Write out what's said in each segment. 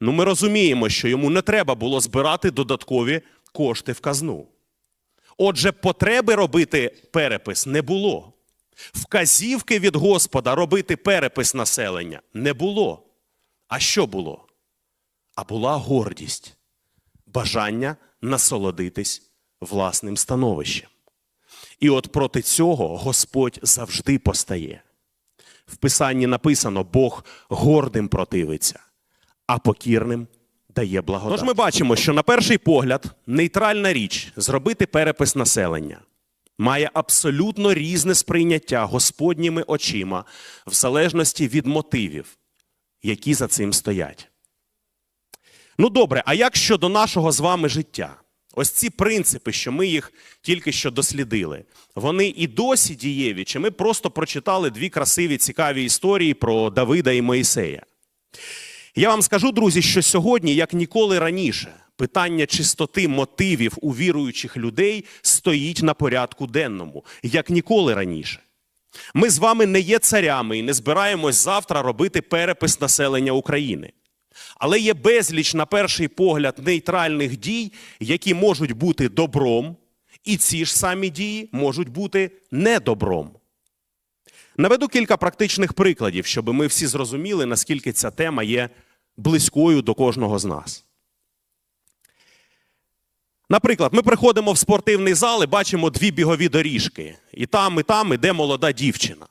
Ну, ми розуміємо, що йому не треба було збирати додаткові кошти в казну. Отже, потреби робити перепис не було. Вказівки від Господа робити перепис населення не було. А що було? А була гордість, бажання насолодитись власним становищем. І от проти цього Господь завжди постає. В Писанні написано: Бог гордим противиться, а покірним дає благодать. Тож ми бачимо, що на перший погляд нейтральна річ зробити перепис населення має абсолютно різне сприйняття Господніми очима в залежності від мотивів, які за цим стоять. Ну добре, а як щодо нашого з вами життя? Ось ці принципи, що ми їх тільки що дослідили, вони і досі дієві, чи ми просто прочитали дві красиві цікаві історії про Давида і Моїсея? Я вам скажу, друзі, що сьогодні, як ніколи раніше, питання чистоти мотивів у віруючих людей стоїть на порядку денному, як ніколи раніше. Ми з вами не є царями і не збираємось завтра робити перепис населення України. Але є безліч, на перший погляд, нейтральних дій, які можуть бути добром, і ці ж самі дії можуть бути недобром. Наведу кілька практичних прикладів, щоб ми всі зрозуміли, наскільки ця тема є близькою до кожного з нас. Наприклад, ми приходимо в спортивний зал і бачимо дві бігові доріжки. І там, і там іде молода дівчина.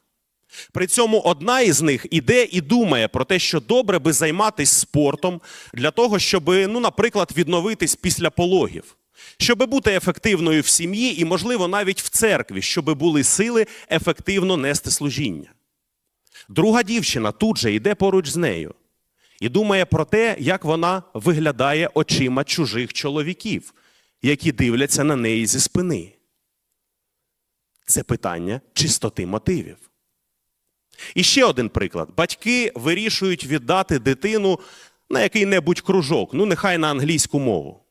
При цьому одна із них іде і думає про те, що добре би займатися спортом для того, щоб, ну, наприклад, відновитись після пологів, щоб бути ефективною в сім'ї і, можливо, навіть в церкві, щоб були сили ефективно нести служіння. Друга дівчина тут же йде поруч з нею і думає про те, як вона виглядає очима чужих чоловіків, які дивляться на неї зі спини. Це питання чистоти мотивів. І ще один приклад: батьки вирішують віддати дитину на який-небудь кружок, ну нехай на англійську мову.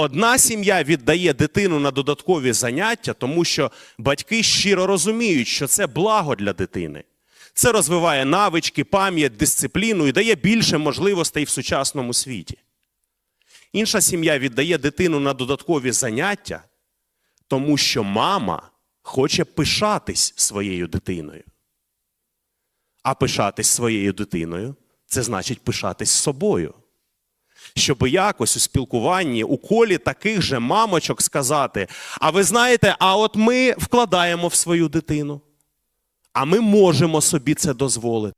Одна сім'я віддає дитину на додаткові заняття, тому що батьки щиро розуміють, що це благо для дитини. Це розвиває навички, пам'ять, дисципліну і дає більше можливостей в сучасному світі. Інша сім'я віддає дитину на додаткові заняття, тому що мама хоче пишатись своєю дитиною. А пишатись своєю дитиною це значить пишатись собою. Щоб якось у спілкуванні у колі таких же мамочок сказати: а ви знаєте, а от ми вкладаємо в свою дитину, а ми можемо собі це дозволити.